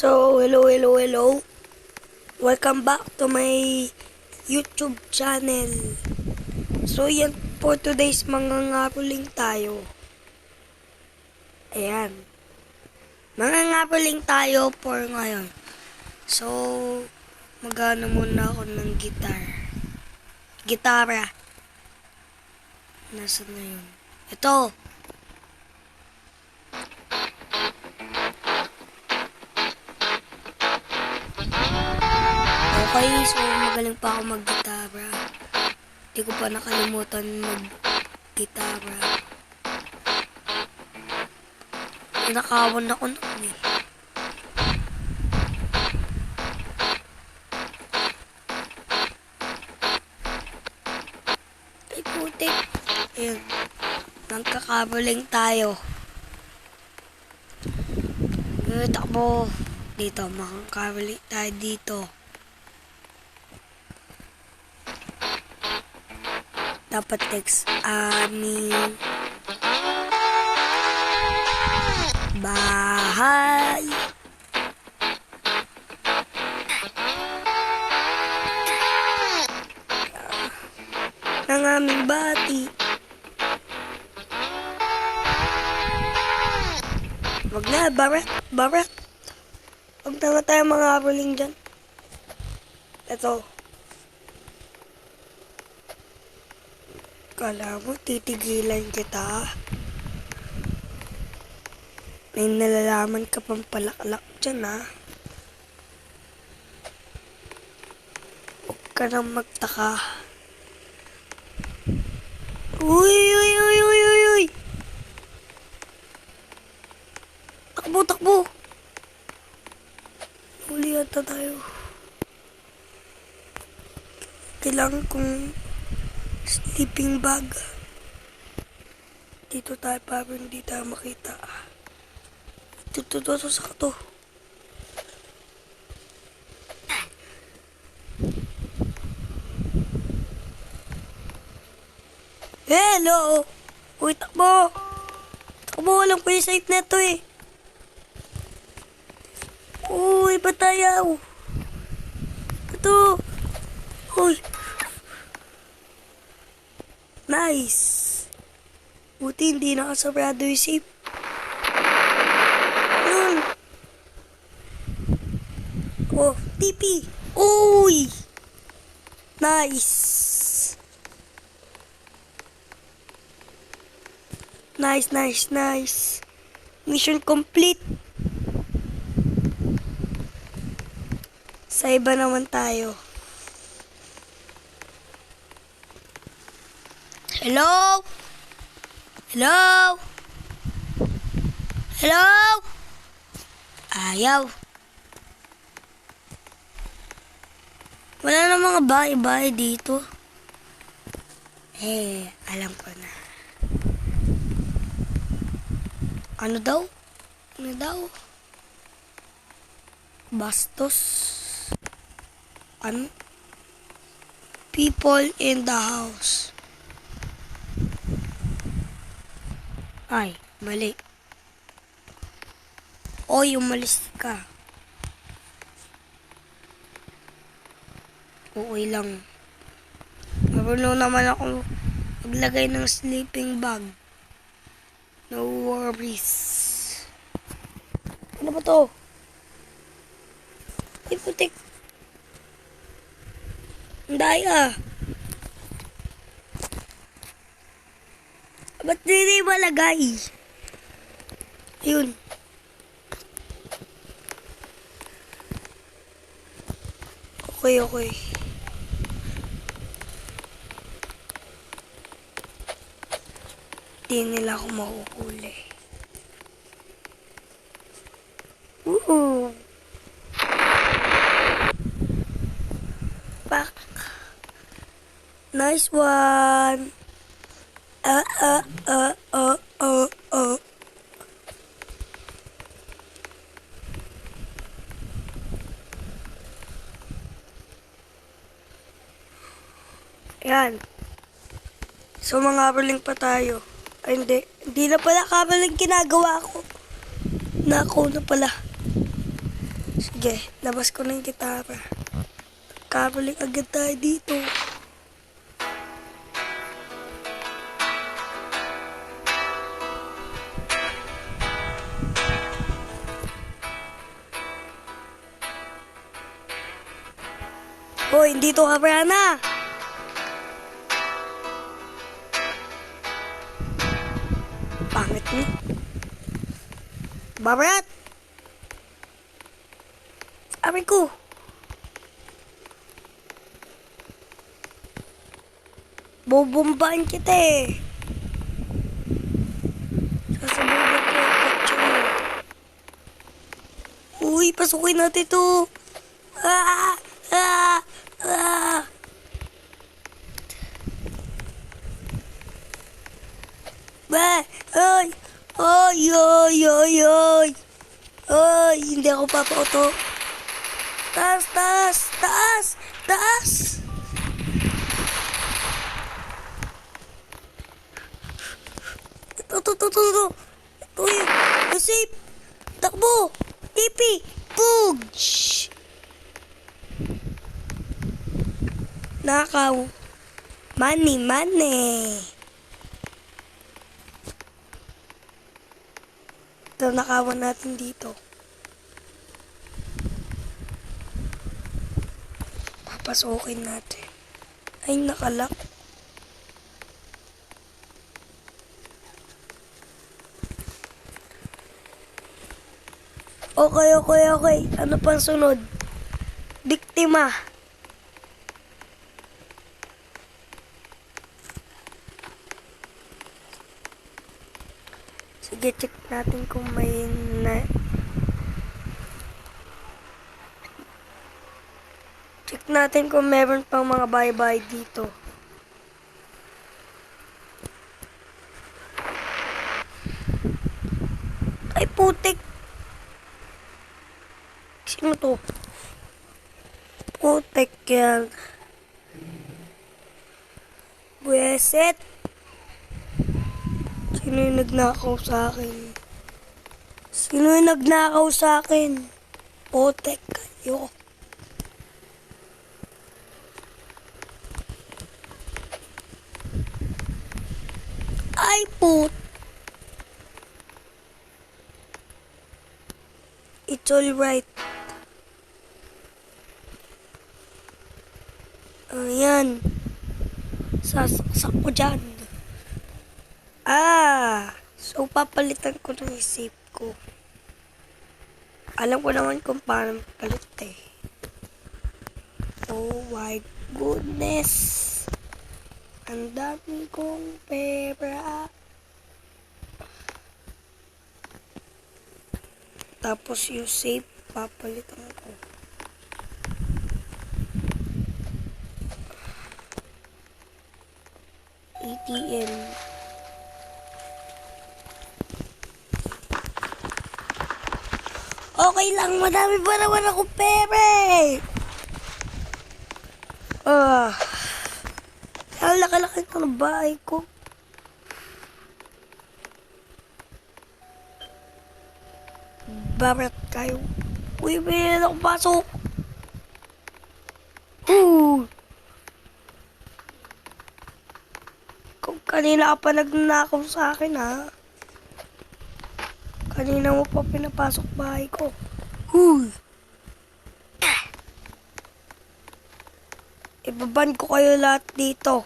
So, hello, hello, hello. Welcome back to my YouTube channel. So, yan for today's mga ngapuling tayo. Ayan. Mga ngapuling tayo for ngayon. So, magano muna ako ng gitar. Gitara. Nasaan na yun? Ito. Okay, so magaling pa ako mag-gitara. Hindi ko pa nakalimutan mag-gitara. Nakawan ako noon eh. Ay putik. Ayun. Nagkakabaling tayo. Takbo. Dito, makakabaling tayo dito. Dapat text aming bahay. ng aming bati. Wag na, barat, barat. Wag na tayo mga abuling dyan. Ito. Kala mo, titigilan kita. May nalalaman ka pang palaklak dyan, ha? Huwag ka nang magtaka. Uy, uy, uy, uy, uy, uy! Takbo, takbo! Huli yata tayo. Kailangan kong sleeping bag. Dito tayo para hindi tayo makita. Dito, dito, dito, sa to. Hello! Uy, takbo! Takbo, walang pa yung safe na eh. Uy, batayaw! Ito! Uy! Nice! Buti hindi nakasabrado yung safe. Yun! Oh, TP! Uy! Nice! Nice, nice, nice. Mission complete. Sa iba naman tayo. Hello? Hello? Hello? Ayaw. Wala na mga bahay-bahay dito. Eh, alam ko na. Ano daw? Ano daw? Bastos. Ano? People in the house. Ay, mali. Oy, umalis ka. Okay lang. Marunong naman ako maglagay ng sleeping bag. No worries. Ano ba to? Ay, putik. Ang daya. Ba't hindi malagay? Ayun. Okay, okay. Di nila ako makuhuli. Woo! Back. Nice one. Uh, uh, uh, uh, uh, uh. Yan. So, mga kabaling pa tayo. Ay, hindi. Hindi na pala kabaling ginagawa ko. Na ako na pala. Sige, labas ko na yung gitara. Caroling agad tayo dito. Hoy, dito ka, Brianna! Pangit mo. Barat! Sabi ko. Bobombahan kita eh. Sasabugin ko yung mo. Uy, pasukin natin to. Ah! Ah! Ba! Ay! Ay! Ay! Ay! Ay! Ay! Hindi ako papauto. Taas! Taas! Taas! Taas! Ito, ito, ito, ito, ito. Ito yun. Safe. Takbo. Tipi. Pug. Nakaw. Money, money. Ito, nakawan natin dito. Papasukin natin. Ay, nakalak. Okay, okay, okay. Ano pang sunod? Biktima. Sige, check natin kung may na... Check natin kung meron pang mga bye-bye dito. Ay, putik! Sino to? Putek yan. Buweset. Sino yung nagnakaw sa akin? Sino yung nagnakaw sa akin? Putek kayo. Ay, put. It's alright. Ayan. Sasaksak ko dyan. Ah! So, papalitan ko ng isip ko. Alam ko naman kung paano palit eh. Oh my goodness! Ang dami kong pera. Tapos yung safe, papalitan ko. ATM. Okay lang, madami pa naman ako pera eh. Ah. Ang laki-laki ng bahay ko. Barat kayo. Uy, may ako pasok. Ooh. Kung kanina ka pa nagnakaw sa akin, ha? Kanina mo pa pinapasok bahay ko. Huy! Ibaban ko kayo lahat dito.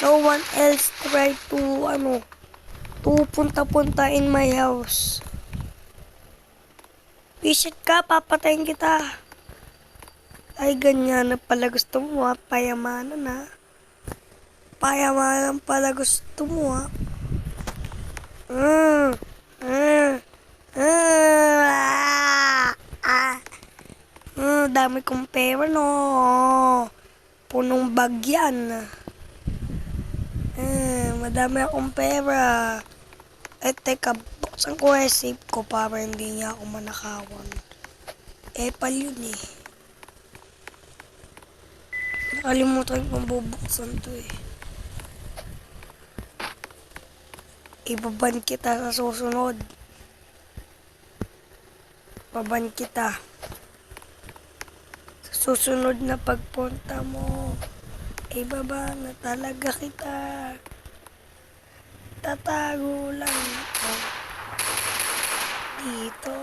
No one else try to, ano, to punta-punta in my house. Visit ka, papatayin kita. Ay, ganyan na pala gusto mo, ha? Payamanan, ha? Payamanan pala gusto mo, ha? Mm. Mm. Ah. Dami kong pera, no? Punong bagyan. Eh, madami akong pera. Eh, teka, buksan ko eh, save ko para hindi niya ako manakawan. Eh, pal yun eh. Nakalimutan kong bubuksan to eh. Ibaban kita sa susunod. Baban kita. Susunod na pagpunta mo, ibaba na talaga kita. Tatago lang ako dito.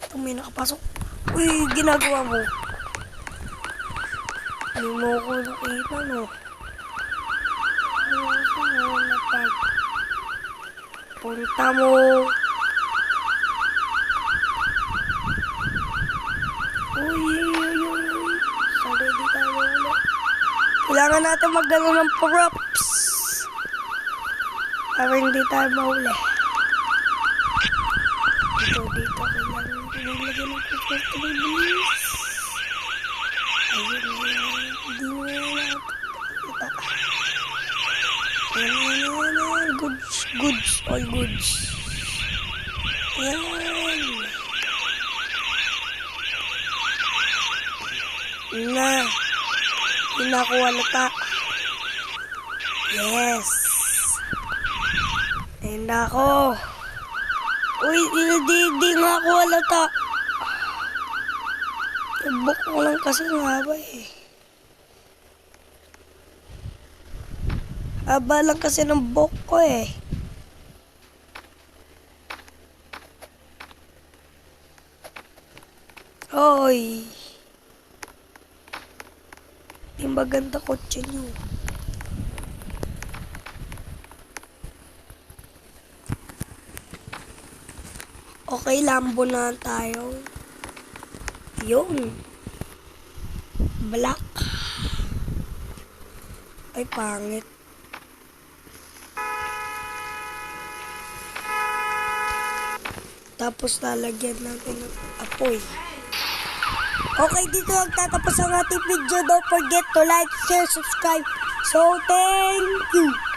Ito may nakapasok. Uy, ginagawa mo. Hindi mo ko nakita, no? Susunod na pag punta mo. Uy, uy, uy, uy. So, ready tayo ulit. Kailangan natin magdala ng props. Para hindi tayo mahuli. Dito, dito. Kailangan nilagyan ng props. Bilis. Ayun, ayun. Hindi mo ayan, ayan, ayan. Goods, goods, all goods. Ayan. Na. Hindi na halata. Yes. Ayun na ako. Uy, di, di, nga ako halata. Ibok ko lang kasi ng haba eh. Haba lang kasi ng bok ko eh. Hoy. Yung maganda kotse niyo. Okay, Lambo na tayo. Yun. Black. Ay, pangit. Tapos lalagyan natin ng apoy. Okay, dito nagtatapos ang ating video. Don't forget to like, share, subscribe. So, thank you.